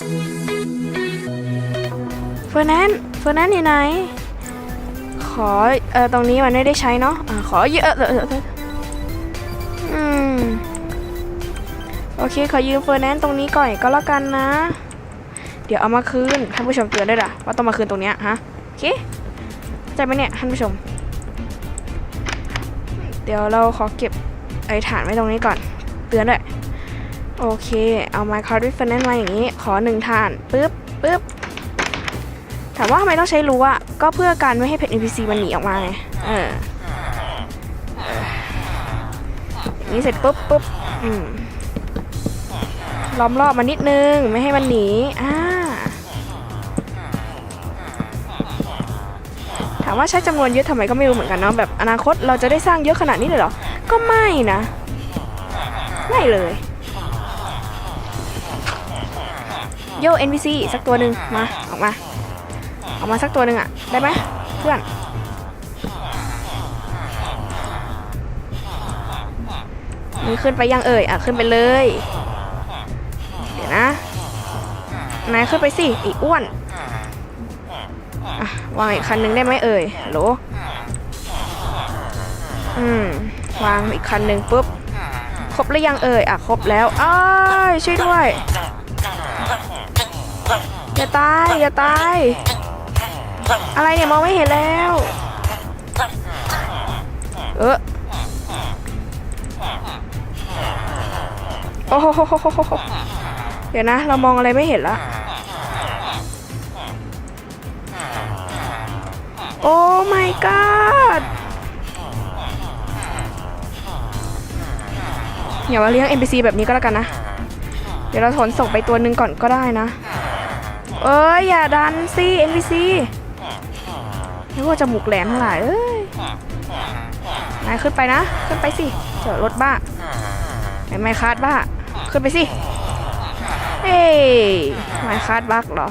เฟอร์นันด์เฟอร์นันด์อยู่ไหน ขอ เออตรงนี้มันไม่ได้ใช้เนาะอะขอเยอะเอออืม โอเค ขอยืมเฟอร์นันด์ตรงนี้ก่อนก็แล้วกันนะ เดี๋ยวเอามาคืน ท่านผู้ชมเตือนด้วยล่ะ ว่าต้องมาคืนตรงเนี้ยฮะ โอเค ใจไหมเนี่ย ท่านผู้ชม เดี๋ยวเราขอเก็บไอ้ฐานไว้ตรงนี้ก่อน เตือนด้วย โอเค เอาไมค์คาร์ดิฟเฟนนมาอย่างนี้ ขอหนึ่งฐานปึ๊บปึ๊บถามว่าทำไมต้องใช้รั้วอะก็เพื่อการไม่ให้เพชร NPC มันหนีออกมาไงเออเอออย่างนี้เสร็จปุ๊บปุ๊บอืมล้อมรอบมันนิดนึง ไม่ให้มันหนีอ่าถามว่าใช้จำนวนเยอะทำไมก็ไม่รู้เหมือนกันเนาะแบบอนาคตเราจะได้สร้างเยอะขนาดนี้เลยเหรอ ก็ไม่นะ ไม่เลย โย NPC สักตัวหนึ่งมาออกมาออกมาสักตัวหนึ่งอะได้ไหมเพื่อนมีขึ้นไปยังเอ่ยอะขึ้นไปเลย เดี๋ยวนะนายขึ้นไปสิอ้อ้วนวางอีกคันหนึ่งได้ไหมเอ่ยฮัลโหลอืมวางอีกคันหนึ่งปุ๊บครบหรือยังเอ่ยอะครบแล้วอ้ายช่วยด้วย อย่าตาย อย่าตาย อะไรเนี่ยมองไม่เห็นแล้ว เออโอ้โหเดี๋ยวนะ เรามองอะไรไม่เห็นละ โอ้ my god อย่ามาเลี้ยง NPC แบบนี้ก็แล้วกันนะ เดี๋ยวเราถอนส่งไปตัวหนึ่งก่อนก็ได้นะ เอ้ยอย่าดันสิ NPC นึกว่าจะหมุกแหลมทั้งหลายเอ้ยนายขึ้นไปนะ ขึ้นไปสิเจอรถบ้าไอ้ไมคาดบ้า ขึ้นไปสิเอ้ยไมคาดบักเหรอ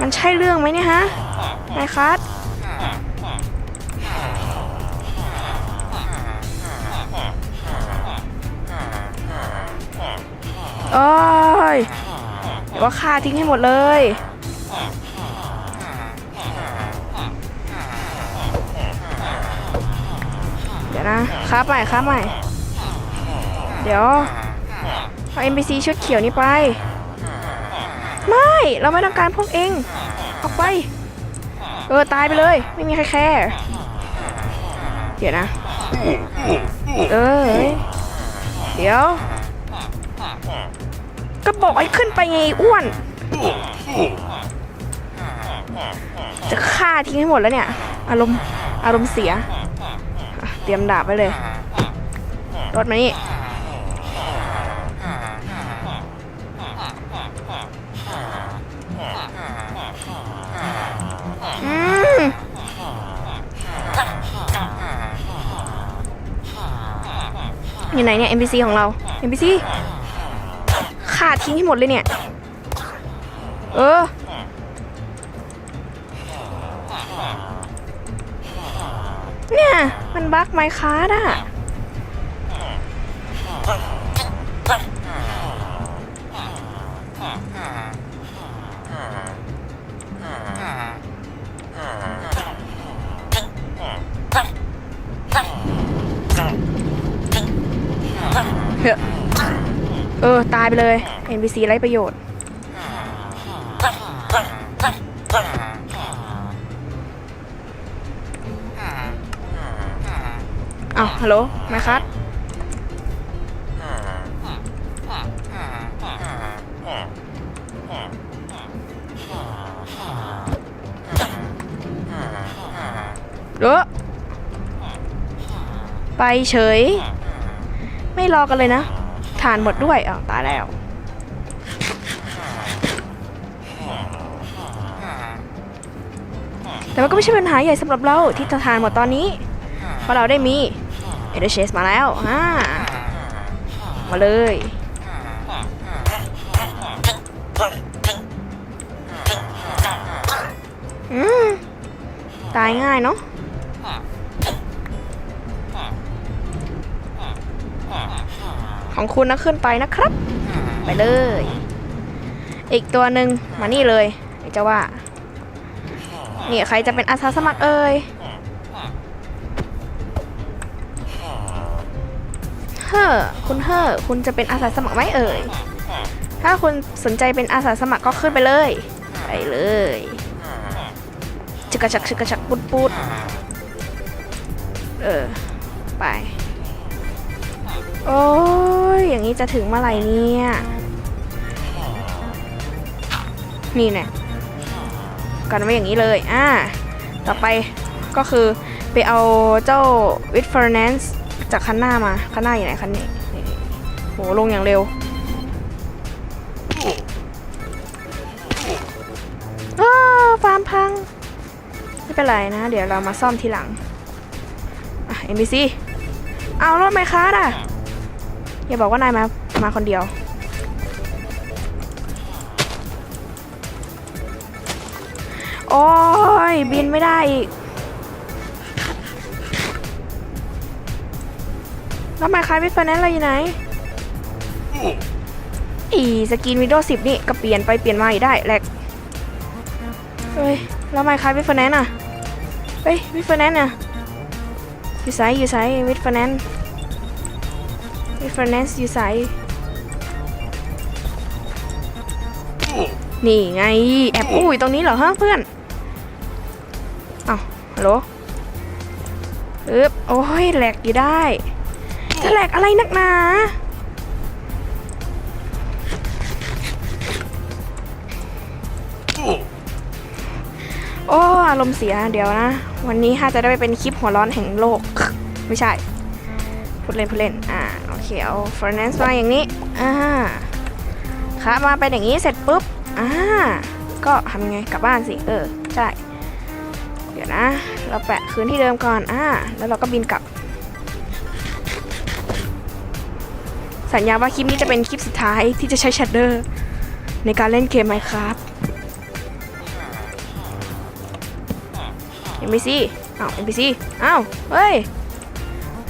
มันใช่เรื่องไหมเนี่ยฮะไมคาด โอ้ยเดี๋ยวว่าฆ่าทิ้งให้หมดเลย เดี๋ยวนะค้าใหม่ค้าใหม่ เดี๋ยวเอา NPC ชุดเขียวนี้ไป ไม่ เราไม่ต้องการพวกเองออกไป เออ ตายไปเลย ไม่มีใครแคร์เดี๋ยวนะ เออ เดี๋ยว ก็บอกให้ขึ้นไปไงอ้วน จะฆ่าทิ้งให้หมดแล้วเนี่ย อารมณ์อารมณ์เสีย เตรียมดาบไปเลย รถมานี่อยู่ไหนเนี่ย NPC ของเรา NPC าทิ้งให้หมดเลยเนี่ย เออ เนี่ย มันบั๊กไมค์คาร์ดอะเฮ้ เออ ตายไปเลย NPC ไร้ประโยชน์ อ้าว ฮัลโหลไมค์คัทเออไปเฉย ไม่รอกันเลยนะ ทานหมดด้วยอ้าวตายแล้ว แต่มันก็ไม่ใช่ปัญหาใหญ่สำหรับเราที่จะทานหมดตอนนี้ เพราะเราได้มีเอเดเชสมาแล้วอ่ามาเลยอืมตายง่ายเนาะ ของคุณนะขึ้นไปนะครับ ไปเลย อีกตัวหนึ่งมานี่เลยไอ้เจ้าว่านี่ใครจะเป็นอาสาสมัครเอ่ยเฮ้อคุณเฮ้อคุณจะเป็นอาสาสมัครไหมเอ่ยถ้าคุณสนใจเป็นอาสาสมัครก็ขึ้นไปเลย ไปเลยชึกกระชักชึกกระชักปุดปุดเออ ไป โอ้ ย อย่างนี้จะถึงเมื่อไหร่เนี่ย นี่แน่กันไว้อย่างนี้เลย อ่า ต่อไปก็คือไปเอาเจ้าวิดเฟอร์แนนซ์จากคันหน้ามาคันหน้าอยู่ไหนคันนี้โหลงอย่างเร็วอ้าฟาร์มพัง ไม่เป็นไรนะ เดี๋ยวเรามาซ่อมทีหลัง อะ NPC เอารถไหมค้าอะ อย่าบอกว่านายมา มาคนเดียว โอ้ย บินไม่ได้อีกแล้วไมค้าวิฟแนนซ์อะไรอยู่ไหน อีสกินวิดีโอสิบนี่ก็เปลี่ยนไปเปลี่ยนมาอีกได้แหลกเฮ้ย แล้วไมค้าวิฟแนนซ์อะเฮ้ยวิฟแนนซ์อะอยู่ไซอยู่ไซวิฟแนนซ์ reference อยู่ไสนี่ไง แอบอู้ยตรงนี้เหรอฮะเพื่อนอ้าวฮัลโหลอึ๊บโอ้ยแหลกอยู่ได้ จะแหลกอะไรนักหนาโอ้อารมณ์เสียเดี๋ยวนะ วันนี้ฮาจะได้ไปเป็นคลิปหัวร้อนแห่งโลก ไม่ใช่พูดเล่นพูดเล่นอ่า โอเคเอา furnace มาอย่างนี้อ่าค่ะมาเป็นอย่างนี้เสร็จปุ๊บอ่าก็ทำไงกลับบ้านสิเออใช่เดี๋ยวนะ เราแปะคืนที่เดิมก่อนอ่าแล้วเราก็บินกลับ สัญญาว่าคลิปนี้จะเป็นคลิปสุดท้ายที่จะใช้ชัดเดอร์ในการเล่นเกม Minecraft เอ็มบีซีอ้าวเอ็มบีซีอ้าวเฮ้ย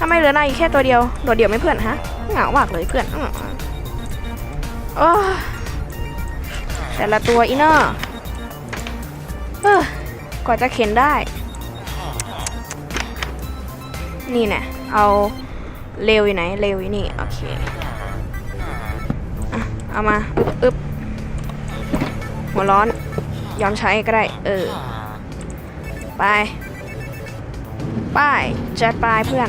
ทำไมเหลือนายแค่ตัวเดียวโดดเดี่ยวไม่เพื่อนฮะเหงามากเลยเพื่อนอือโอ้แต่ละตัวอีเนอร์เออกว่าจะเข็นได้ นี่แน่เอาเร็วอยู่ไหนเร็วอยู่นี่ โอเคอะเอามาอึ๊บอึ๊บหัวร้อน ยอมใช้ก็ได้ เออ ไป ไปจัดไปเพื่อน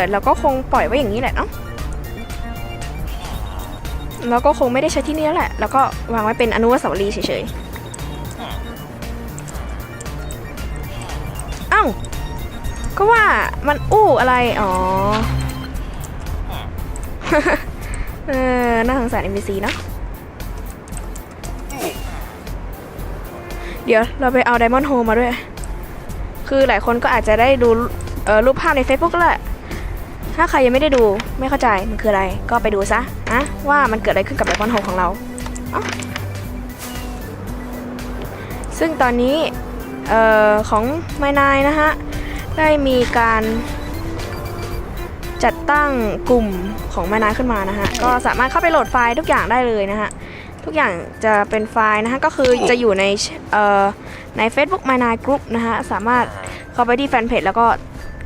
ที่เหลือเราก็คงปล่อยไว้อย่างนี้แหละเนาะแล้วก็คงไม่ได้ใช้ที่นี่แล้วแหละ แล้วก็วางไว้เป็นอนุสาวรีย์เฉยๆ เอ้า ก็ว่ามันอู้อะไร อ๋อ เออ น่าสงสาร NPC เนอะเดี๋ยวเราไปเอา Diamond Hole มาด้วย คือหลายคนก็อาจจะได้ดูรูปภาพใน Facebook แล้วแหละ ถ้าใครยังไม่ได้ดูไม่เข้าใจมันคืออะไรก็ไปดูซะนะว่ามันเกิดอะไรขึ้นกับ Diamond Hole ของเราอ้าซึ่งตอนนี้ออของไมนายนะฮะ ได้มีการจัดตั้งกลุ่มของไมนายขึ้นมานะฮะ ก็สามารถเข้าไปโหลดไฟล์ทุกอย่างได้เลยนะฮะ ทุกอย่างจะเป็นไฟล์นะฮะ ก็คือจะอยู่ในใน Facebook m y n i Group นะฮะ สามารถเข้าไปที่แฟนเพจแล้วก็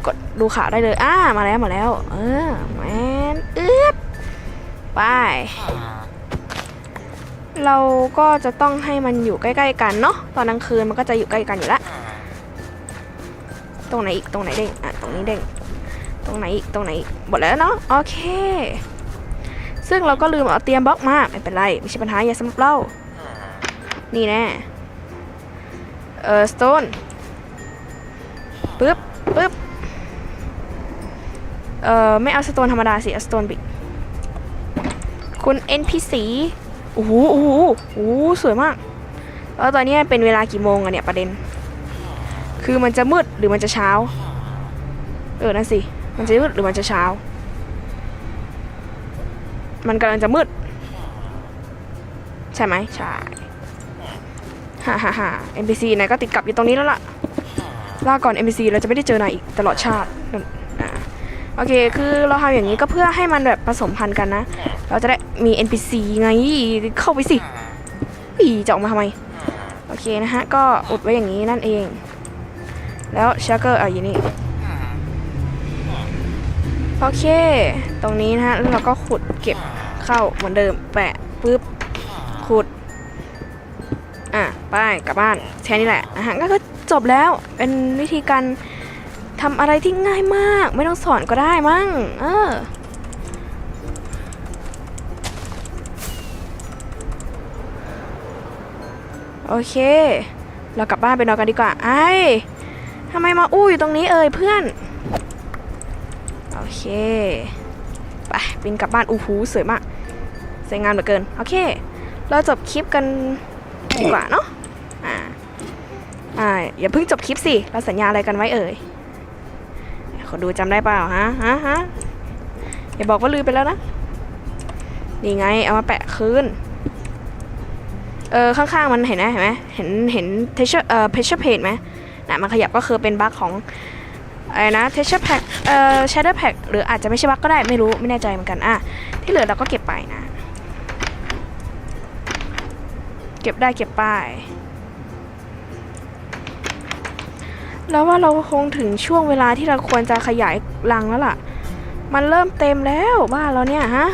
กดดูข่าวได้เลยอ่ามาแล้วมาแล้ว เออแมนเอื้อไป เราก็จะต้องให้มันอยู่ใกล้ ๆ กันเนาะตอนกลางคืนมันก็จะอยู่ใกล้กันอยู่ล้วตรงไหนอีกตรงไหนเด้งอะตรงนี้เด้งตรงไหนอีกตรงไหนหมดแล้วเนาะโอเค ซึ่งเราก็ลืมเอาเตรียมบล็อกมาไม่เป็นไรไม่ใช่ปัญหาอย่าสำหรับเรานี่แน่เออสโตน เออไม่เอาสโตนธรรมดาสิเอาสโตนบิกคุณ NPC โอ้โหโอ้โหโอ้โหสวยมากแล้วตอนนี้เป็นเวลากี่โมงอะเนี่ยประเด็น คือมันจะมืดหรือมันจะเช้า เออนั่นสิ มันจะมืดหรือมันจะเช้า มันกำลังจะมืด ใช่ไหมใช่ฮ่าฮ่าฮ่า NPC นายก็ติดกับอยู่ตรงนี้แล้วล่ะลาก่อน NPC เราจะไม่ได้เจอนายอีกตลอดชาตินั่น โอเค คือเราทำอย่างนี้ก็เพื่อให้มันแบบผสมพันธุ์กันนะ เราจะได้มี NPC ไง เข้าไปสิอีจะออกมาทำไม โอเคนะฮะ ก็อุดไว้อย่างนี้นั่นเอง แล้วชักเกอร์อะอยู่นี่ โอเค ตรงนี้นะฮะ แล้วเราก็ขุดเก็บเข้าเหมือนเดิม แปะปุ๊บ ขุด อะ ไป กลับบ้าน แค่นี้แหละนะฮะ ก็จบแล้ว เป็นวิธีการ ทำอะไรที่ง่ายมาก ไม่ต้องสอนก็ได้มั้ง เออ โอเค เรากลับบ้านไปนอนกันดีกว่า ไอ้ทำไมมาอู้อยู่ตรงนี้เอ่ยเพื่อน โอเค ไปบินกลับบ้านอู้หูสวยมากสวยงามเหลือเกิน โอเค เราจบคลิปกันดีกว่าเนาะ อ่า อ่า อย่าเพิ่งจบคลิปสิ เราสัญญาอะไรกันไว้เอ่ย ขอดูจำได้เปล่าฮะฮะฮะอย่าบอกว่าลืมไปแล้วนะ นี่ไง เอามาแปะคืน เออ ข้างๆ มันเห็นไหมเห็นไหมเห็นเห็นเทเชอร์เอ่อเพชเชอร์เพจไหมนะมันขยับก็คือเป็นบั๊กของอะไรนะเทเชอร์แพ็กเอ่อชาร์เดอร์แพ็กหรืออาจจะไม่ใช่บั๊กก็ได้ไม่รู้ไม่แน่ใจเหมือนกันอะที่เหลือเราก็เก็บไปนะ เก็บได้เก็บไป แล้วว่าเราคงถึงช่วงเวลาที่เราควรจะขยายรังแล้วล่ะ มันเริ่มเต็มแล้วบ้านเราเนี่ยฮะ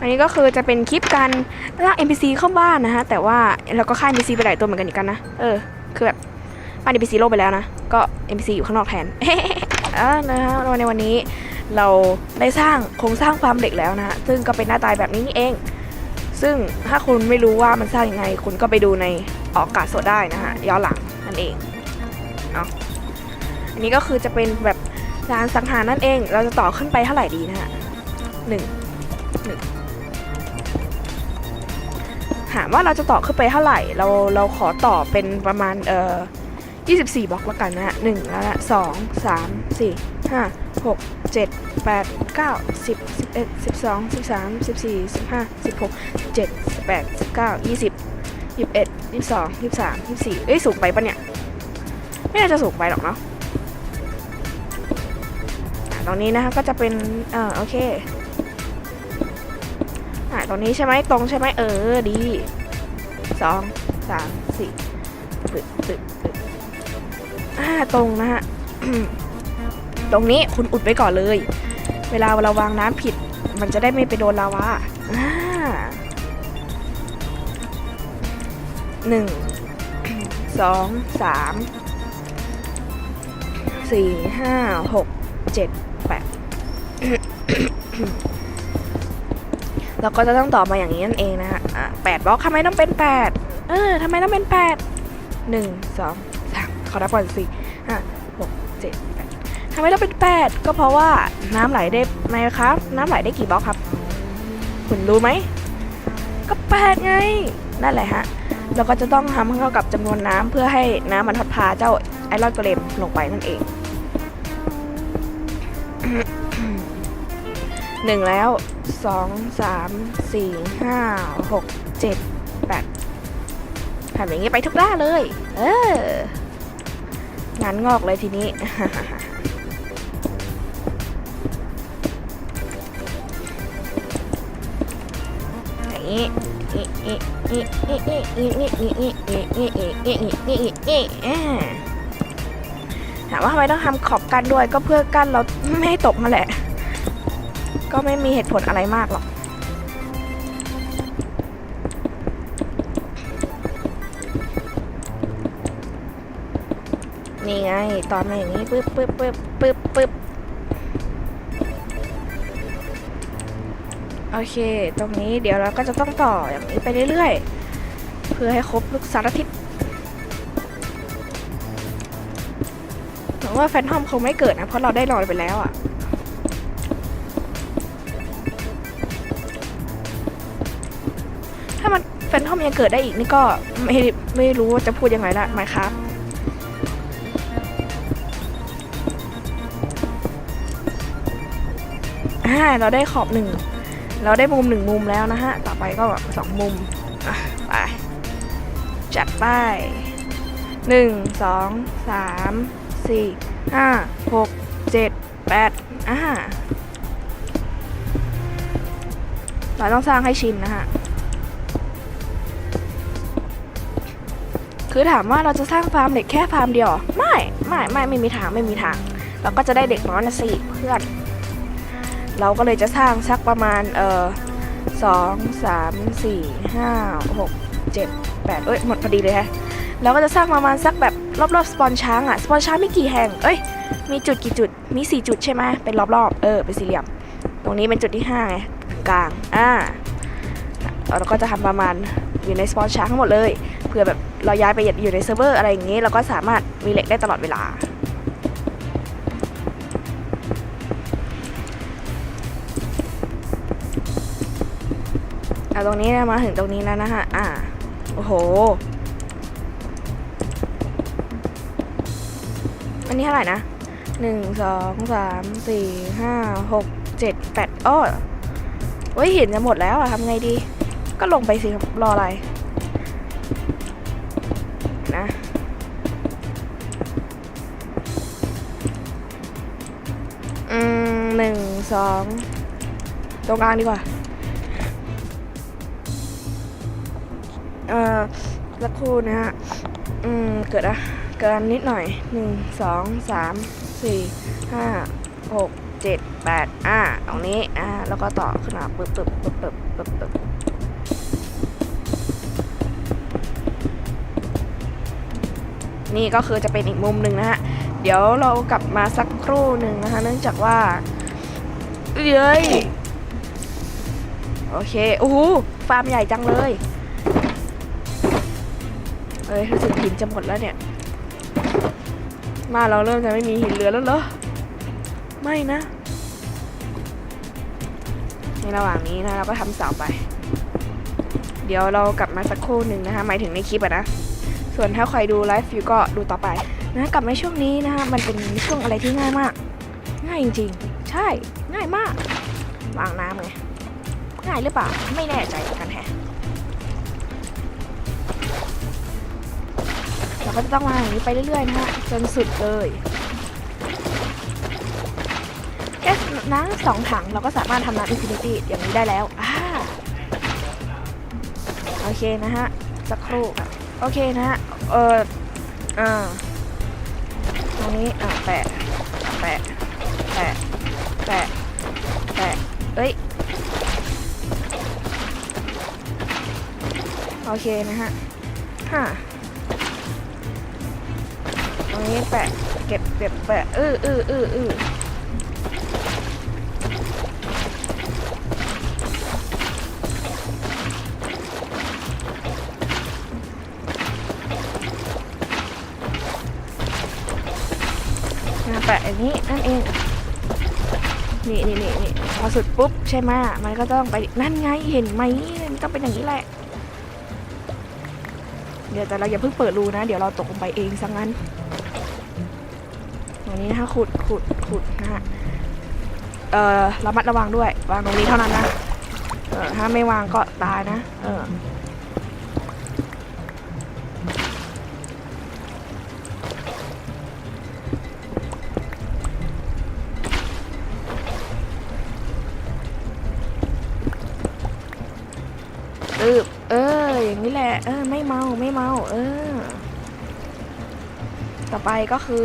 อันนี้ก็คือจะเป็นคลิปการลาก NPC เข้าบ้านนะฮะ แต่ว่าเราก็ฆ่า NPC ไปหลายตัวเหมือนกันอีกกันนะ เออ คือแบบบ้าน NPC โลกไปแล้วนะ ก็ NPC อยู่ข้างนอกแทนเออนะฮะในวันนี้เราได้สร้างโครงสร้างฟาร์มเหล็กแล้วนะฮะ ซึ่งก็เป็นหน้าตายแบบนี้นี่เอง ซึ่งถ้าคุณไม่รู้ว่ามันสร้างยังไง คุณก็ไปดูในออกอากาศสดได้นะฮะย้อนหลังนั่นเองเนาะอันนี้ก็คือจะเป็นแบบร้านสังหารนั่นเอง เราจะต่อขึ้นไปเท่าไหร่ดีนะฮะหนึ่งหนึ่งถามว่าเราจะต่อขึ้นไปเท่าไหร่ เราเราขอต่อเป็นประมาณเอ่อ24บล็อกแล้วกันนะฮะหนึ่งแล้วละสองสามสี่ ห้าหกเจ็ดแปดเก้าสิบสิบเอ็ดสิบสองสิบสามสิบสี่สิบห้าสิบหกเจ็ดสิบแปดสิบเก้ายี่สิบยี่สิบเอ็ดยี่สิบสองยี่สิบสามยี่สิบสี่เอ้ยสูงไปปะเนี่ย ไม่น่าจะสูงไปหรอกเนาะตรงนี้นะคะก็จะเป็นเออโอเคอะตรงนี้ใช่ไหมตรงใช่ไหมเออดีสองสามสี่ตึกตึกตึกอ่าตรงนะฮะ ตรงนี้คุณอุดไว้ก่อนเลย เวลาเราวางน้ำผิด มันจะได้ไม่ไปโดนลาวาหนึ่งสองสามสี่ห้าหกเจ็ดแปดเราก็จะต้องต่อมาอย่างนี้นั่นเองนะฮะแปดบล็อกทำไมต้องเป็นแปดเออทำไมต้องเป็นแปดหนึ่งสองสามขอรับก่อนสี่ห้าหกเจ็ด ทำไมต้องเป็นแปดก็เพราะว่าน้ำไหลได้ไหมครับ น้ำไหลได้กี่บล็อกครับ คุณรู้ไหม ก็แปดไง นั่นแหละฮะ เราก็จะต้องทำให้เข้ากับจำนวนน้ำเพื่อให้น้ำมันพัดพาเจ้าไอรอนกเลมลงไปนั่นเองหนึ่งแล้วสองสามสี่ห้าหกเจ็ดแปดทำอย่างนี้ไปทุกด้านเลย เอองานงอกเลยทีนี้ ถามว่าทำไมต้องทำขอบกันด้วยก็เพื่อกั้นเราไม่ให้ตกนั่นแหละ ก็ไม่มีเหตุผลอะไรมากหรอกนี่ไง ตอนมาอย่างนี้ปึ๊บปึ๊บปึ๊บปึ๊บ โอเค ตรงนี้เดี๋ยวเราก็จะต้องต่ออย่างนี้ไปเรื่อยๆ เพื่อให้ครบลูกสารทิศหวังว่าแฟนทอมคงไม่เกิดนะ เพราะเราได้ลอยไปแล้วอะ่ะถ้ามันแฟนทอมยังเกิดได้อีกนี่ก็ไม่ไม่รู้ว่าจะพูดยังไงละไหมครับอ่าเราได้ขอบหนึ่ง เราได้มุมหนึ่งมุมแล้วนะฮะ ต่อไปก็แบบสองมุมไป จัดไปหนึ่งสองสามสี่ห้าหกเจ็ดแปดอ่าเราต้องสร้างให้ชินนะฮะ คือถามว่าเราจะสร้างฟาร์มเด็กแค่ฟาร์มเดียว ไม่ ไม่ ไม่ ไม่มีทาง ไม่มีทาง เราก็จะได้เด็กน้อยนะสิเพื่อน เราก็เลยจะสร้างสักประมาณเออสองสามสี่ห้าหกเจ็ดแปดเอ้ยหมดพอดีเลยฮะเราก็จะสร้างประมาณสักแบบรอบๆสปอนช้างอะสปอนช้างมีกี่แห่งเอ้ยมีจุดกี่จุดมีสี่จุดใช่ไหมเป็นรอบๆเออเป็นสี่เหลี่ยม ตรงนี้เป็นจุดที่ห้าไงกลางอ่าเราก็จะทำประมาณอยู่ในสปอนช้างทั้งหมดเลยเผื่อแบบเราย้ายไปอยู่ในเซิร์ฟเวอร์อะไรอย่างนี้ เราก็สามารถมีเหล็กได้ตลอดเวลา อาตรงนี้มาถึงตรงนี้แล้วนะฮะ อ่า โอ้โห อันนี้เท่าไหร่นะหนึ่งสองสามสี่ห้าหกเจ็ดแปดอ้อเฮ้ยเห็นจะหมดแล้วอะทำไงดี ก็ลงไปสิครับรออะไรนะอืมหนึ่งสองตรงกลางดีกว่า เอ่อสักครู่นะฮะอืมเกิดอะเกิดนิดหน่อยหนึ่งสองสามสี่ห้าหกเจ็ดแปดอ่าตรงนี้อ่าแล้วก็ต่อขึ้นมาปึ๊บปึ๊บปึ๊บปึ๊บปึ๊บปึ๊บนี่ก็คือจะเป็นอีกมุมหนึ่งนะฮะ เดี๋ยวเรากลับมาสักครู่หนึ่งนะคะ เนื่องจากว่าเอ้ยโอเคโอ้โหฟาร์มใหญ่จังเลย อ้ยรู้สึกหินจะหมดแล้วเนี่ย มาเราเริ่มจะไม่มีหินเหลือแล้วเหรอ ไม่นะ ในระหว่างนี้นะเราก็ทำเสาไป เดี๋ยวเรากลับมาสักครู่หนึ่งนะคะหมายถึงในคลิปอะนะ ส่วนถ้าใครดูไลฟ์วิวก็ดูต่อไปนะกลับมาช่วงนี้นะคะมันเป็นช่วงอะไรที่ง่ายมาก ง่ายจริงๆ ใช่ง่ายมากวางน้ำไงง่ายหรือเปล่าไม่แน่ใจกัน ก็จะต้องวางอย่างนี้ไปเรื่อยๆนะฮะจนสุดเลยแค่น้ำสองถังเราก็สามารถทำน้ำอินฟินิตี้อย่างนี้ได้แล้วอ่าโอเคนะฮะสักครู่ครับโอเคนะฮะเอออ่าตรงนี้อ่าแปะแปะแปะแปะแปะเอ้ยโอเคนะฮะฮ่า รงนี้แปะ เก็บเก็บแปะอืออืออืออือนะแปะอย่างนี้นั่นเอง นี่นี่นี่นี่พอสุดปุ๊บใช่ไหมมันก็ต้องไปนั่นไงเห็นไหมมันต้องเป็นอย่างนี้แหละ เดี๋ยวแต่เราอย่าเพิ่งเปิดรูนะ เดี๋ยวเราตกลงไปเองซะงั้น นี้นะคะขุดขุดขุดนะฮะเอ่อระมัดระวังด้วย วางตรงนี้เท่านั้นนะเออถ้าไม่วางก็ตายนะเออเออเออ อย่างนี้แหละ เออ ไม่เมา ไม่เมา เออ ต่อไปก็คือ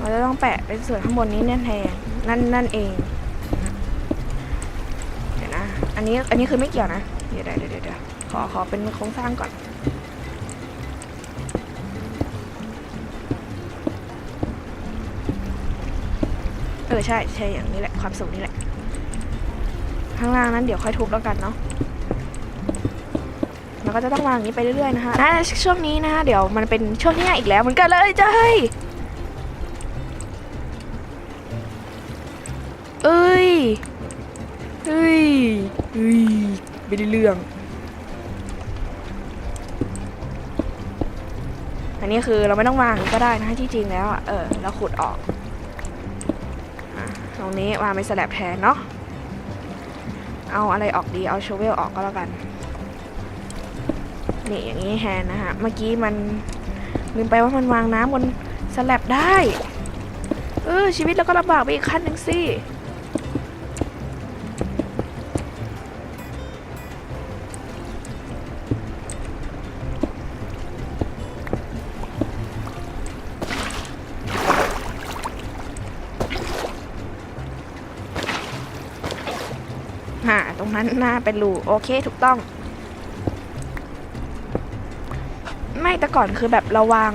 เราจะต้องแปะเป็นส่วนข้างบนนี้แน่นแทนนั่นนั่นเองเดี๋ยวนะอันนี้อันนี้คือไม่เกี่ยวนะเดี๋ยวเดี๋ยวเดี๋ยวขอขอเป็นโครงสร้างก่อนเออใช่ใช่อย่างนี้แหละความสูงนี่แหละ ข้างล่างนั้นเดี๋ยวค่อยทุบแล้วกันเนาะเราก็จะต้องวางอย่างนี้ไปเรื่อยๆนะคะนะช่วงนี้นะคะเดี๋ยวมันเป็นช่วงที่ง่ายอีกแล้วเหมือนกันเลยจ้า เฮ้ยเอ้ยเฮ้ยไม่ได้เรื่อง อันนี้คือเราไม่ต้องวางก็ได้นะที่จริงแล้วอะเออเราขุดออกตรงนี้วางเป็นสแลบแทนเนาะเอาอะไรออกดีเอาโชเวลออกก็แล้วกันนี่อย่างนี้แฮนนะฮะเมื่อกี้มันลืมไปว่ามันวางน้ำบนสแลบได้เออชีวิตเราก็ลำบากไปอีกขั้นหนึ่งสิ นั้นหน้าเป็นรูโอเคถูกต้อง ไม่แต่ก่อนคือแบบราวาง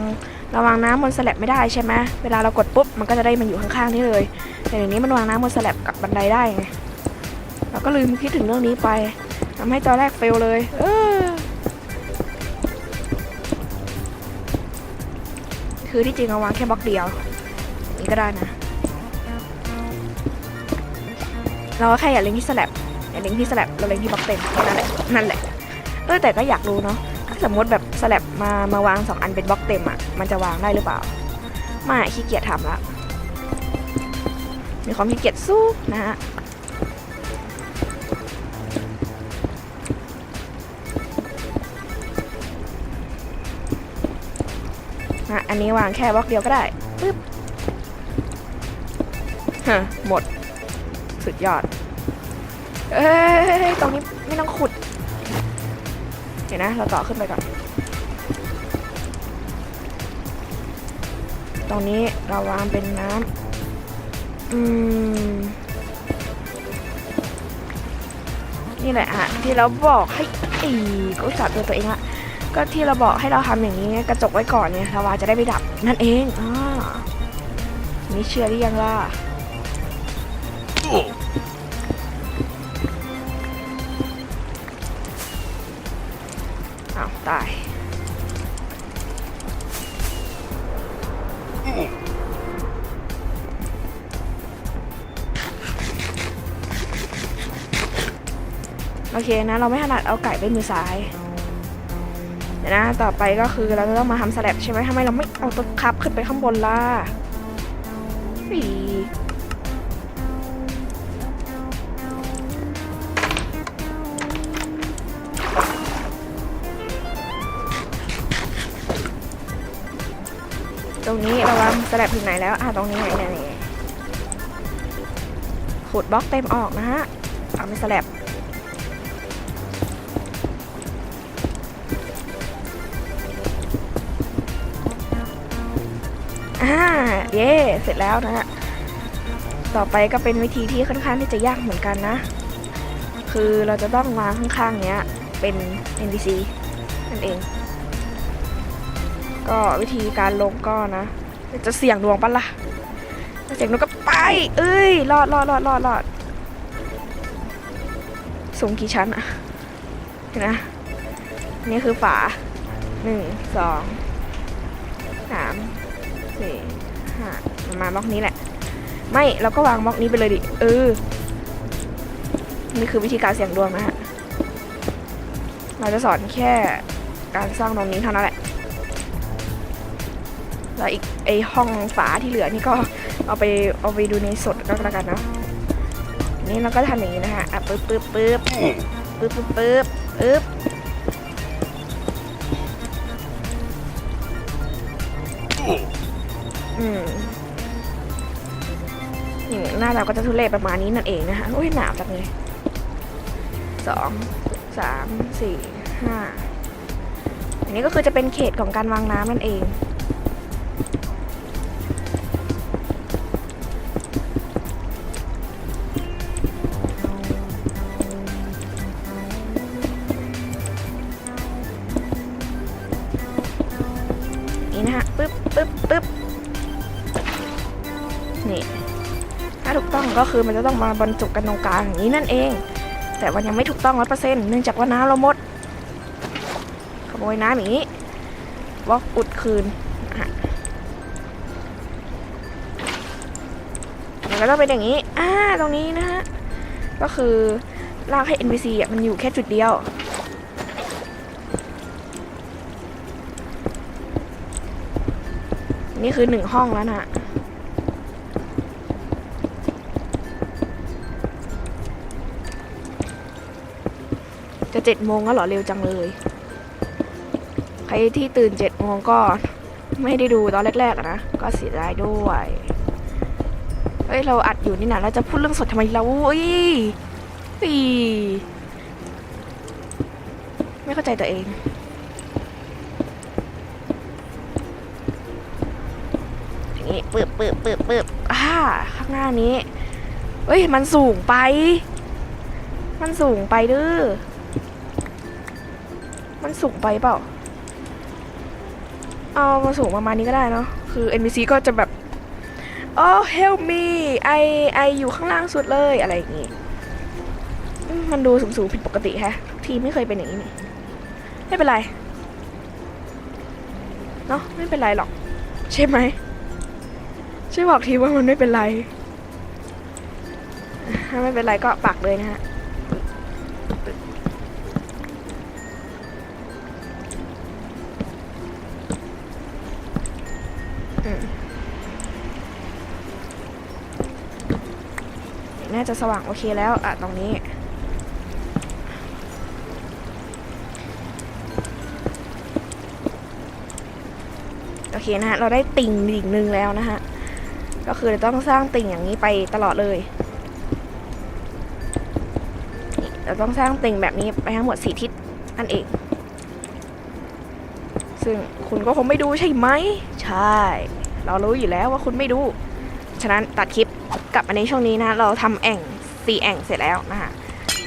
ราวางน้ำบนสแลบไม่ได้ใช่ไหมเวลาเรากดปุ๊บมันก็จะได้มันอยู่ข้างๆนี่เลย แต่เดี๋ยวนี้มันวางน้ำบนสแลบกับบันไดได้ไงเราก็ลืมคิดถึงเรื่องนี้ไปทำให้ตอนแรกเฟลเลย เออคือที่จริงเราวางแค่บล็อกเดียวนี้ก็ได้นะ เราก็แค่อย่าเล็งที่สแลบ อย่าเล็งที่สแลบเราเล็งที่บล็อกเต็มนั้นแหละนั่นแหละเออแต่ก็อยากรู้เนาะถ้าสมมติแบบสแลบมามาวางสองอันเป็นบล็อกเต็มอะมันจะวางได้หรือเปล่าไม่ขี้เกียจทำละมีความขี้เกียจสู้นะฮะนะอันนี้วางแค่บล็อกเดียวก็ได้ปึ๊บฮะหมด สุดยอด เอ้ยตรงนี้ไม่ต้องขุด เดี๋ยวนะ เราต่อขึ้นไปก่อน ตรงนี้เราวางเป็นน้ำอืม นี่แหละอะที่เราบอกให้อีก็จับตัวตัวเองอะก็ที่เราบอกให้เราทำอย่างนี้กระจกไว้ก่อนเนี่ยลาวาจะได้ไม่ดับนั่นเองอ่านี่เชื่อหรือยังล่ะ เคนะเราไม่ถนัดเอาไก่ด้วยมือซ้ายเดี๋ยวนะต่อไปก็คือเราจะต้องมาทำสแลบใช่ไหมทำไมเราไม่เอาตัวคับขึ้นไปข้างบนล่ะอีตรงนี้เราวางสแลบถึงไหนแล้วอะตรงนี้ไหนไหนไหนขุดบล็อกเต็มออกนะฮะเอาเป็นสแลบ อ่าเย่เสร็จแล้วนะฮะต่อไปก็เป็นวิธีที่ค่อนข้างที่จะยากเหมือนกันนะ คือเราจะต้องวางข้างๆเนี้ยเป็น NPC นั่นเอง ก็วิธีการลงก็นะ จะเสี่ยงดวงปะล่ะเสี่ยงดวงก็ไป เอ้ย รอดรอดรอดรอดรอด สูงกี่ชั้นอะเห็นนะนี่คือฝาหนึ่งสองสาม สี่ห้ามาบล็อกนี้แหละ ไม่เราก็วางบล็อกนี้ไปเลยดิเออนี่คือวิธีการเสี่ยงดวงนะฮะเราจะสอนแค่การสร้างตรงนี้เท่านั้นแหละแล้วอีกไอห้องฝาที่เหลือนี่ก็เอาไปเอาไปดูในสดก็แล้วกันเนาะนี่เราก็ทำอย่างนี้นะฮะอะปึ๊บปึ๊บปึ๊บปึ๊บปึ๊บปึ๊บปึ๊บ น้าเราก็จะทุเรศประมาณนี้นั่นเองนะคะโอ้ยหนาวจังเลยสองสามสี่ห้าอันนี้ก็คือจะเป็นเขตของการวางน้ำนั่นเองนี่นะฮะปึ๊บปึ๊บปึ๊บ ถูกต้องก็คือมันจะต้องมาบรรจุกันตรงกลางอย่างนี้นั่นเอง แต่มันยังไม่ถูกต้องร้อยเปอร์เซ็นต์เนื่องจากว่าน้ำเราหมด ขโมยน้ำอย่างนี้บล็อกอุดคืนอะมันก็ต้องเป็นอย่างนี้ อ่า ตรงนี้นะฮะ ก็คือลากให้ NPC อะ มันอยู่แค่จุดเดียว นี่คือหนึ่งห้องแล้วนะ เจ็ดโมงแล้วเหรอเร็วจังเลย ใครที่ตื่นเจ็ดโมงก็ไม่ได้ดูตอนแรกๆนะ ก็เสียดายด้วย เฮ้ย เราอัดอยู่นี่นะเราจะพูดเรื่องสดทำไมเราอุ้ยปีไม่เข้าใจตัวเอง อย่างนี้ปึ๊บปึ๊บปึ๊บปึ๊บอ่าข้างหน้านี้ เฮ้ย มันสูงไป มันสูงไปเด้อ มันสูงไปเปล่า เอามาสูงประมาณนี้ก็ได้เนาะ คือ NPC ก็จะแบบโอ้ help me ไอไออยู่ข้างล่างสุดเลยอะไรอย่างงี้ มันดูสูงๆผิดปกติแฮะ ทีมไม่เคยเป็นอย่างนี้นี่ไม่เป็นไร เนาะไม่เป็นไรหรอก ใช่ไหมช่วยบอกทีว่ามันไม่เป็นไร ถ้าไม่เป็นไรก็ปักเลยนะฮะ น่าจะสว่างโอเคแล้วอะตรงนี้ โอเคนะฮะ เราได้ติ่งดิ่งหนึ่งแล้วนะฮะ ก็คือเราต้องสร้างติ่งอย่างนี้ไปตลอดเลย เราต้องสร้างติ่งแบบนี้ไปทั้งหมดสี่ทิศนั่นเอง ซึ่งคุณก็คงไม่ดูใช่ไหม ใช่ เรารู้อยู่แล้วว่าคุณไม่ดู ฉะนั้นตัดคลิป กลับมาในช่วงนี้นะ เราทำแอ่งสี่แอ่งเสร็จแล้วนะคะ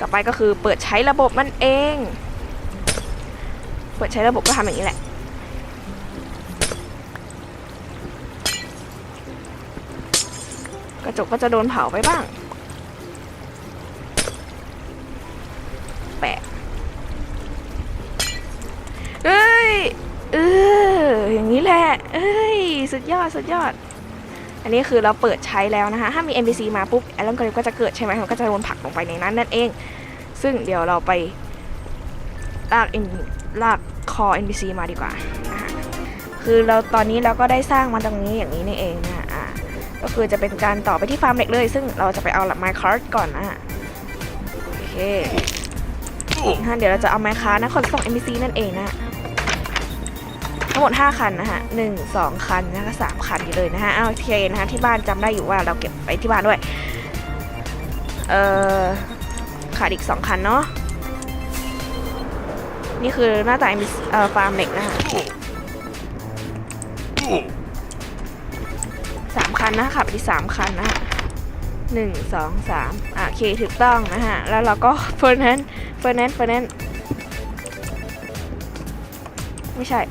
ต่อไปก็คือเปิดใช้ระบบมันเอง เปิดใช้ระบบก็ทำอย่างนี้แหละกระจกก็จะโดนเผาไปบ้าง แปะเอ้ย เอออย่างนี้แหละ เอ้ย สุดยอด สุดยอด อันนี้คือเราเปิดใช้แล้วนะคะ ถ้ามี NPC มาปุ๊บแอลลอนกริก็จะเกิดใช่ไหมมันก็จะโดนผลักลงไปในนั้นนั่นเอง ซึ่งเดี๋ยวเราไปลาก N ลากคอ NPC มาดีกว่านะคะคือเราตอนนี้เราก็ได้สร้างมาตรงนี้อย่างนี้นี่เองนะอ่าก็คือจะเป็นการต่อไปที่ฟาร์มเหล็กเลย ซึ่งเราจะไปเอาไมค์คาร์ดก่อนนะฮะโอเคนะเดี๋ยวเราจะเอาไมค์คาร์ดนะขนส่ง NPC นั่นเองนะ ทั้งหมด 5 คันนะฮะหนึ่งสองคันนะคะสามคันอยู่เลยนะฮะเอาโอเคนะฮะที่บ้านจำได้อยู่ว่าเราเก็บไปที่บ้านด้วยเอ่อขาดอีก2คันเนาะนี่คือหน้าตาเอ่อฟาร์มเหล็กนะฮะสามคันนะขับไปที่สามคันนะฮะหนึ่งสองสามอะโอเคถูกต้องนะฮะ แล้วเราก็เฟอร์นันเฟอร์นันเฟอร์นันไม่ใช่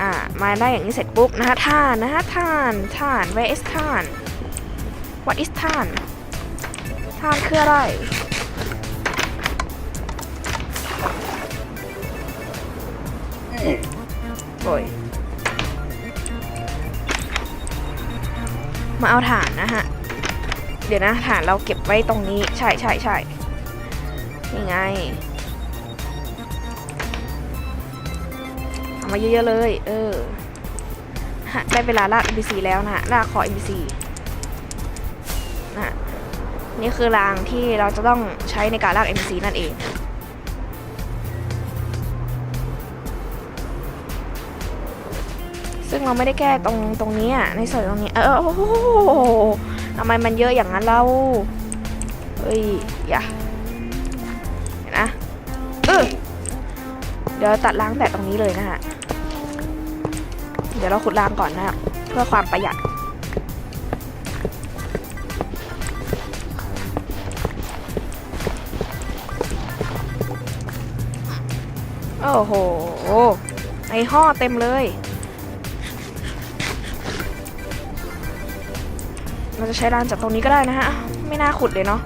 อ่ามาได้อย่างนี้เสร็จปุ๊บนะฮะท่านนะฮะท่านท่าน where is ท่าน what is ท่านท่านคืออะไรโอ้ยมาเอาฐานนะฮะ เดี๋ยวนะฐานเราเก็บไว้ตรงนี้ ใช่ใช่ใช่นี่ไง มาเยอะๆเลย เออฮะได้เวลาลาก NPC แล้วนะฮะลากคอ NPC นะฮะนี่คือรางที่เราจะต้องใช้ในการลาก NPC นั่นเอง ซึ่งเราไม่ได้แก้ตรงตรงนี้อะในส่วนตรงนี้ เออโอ้โหทำไมมันเยอะอย่างนั้นเราเฮ้ย อย่า ดี๋ยวตัดล้างแต่ตรงนี้เลยนะฮะ เดี๋ยวเราขุดรางก่อนนะครับเพื่อความประหยัด โอ้โห ไอห่อเต็มเลย เราจะใช้รางจากตรงนี้ก็ได้นะฮะ ไม่น่าขุดเลยเนาะ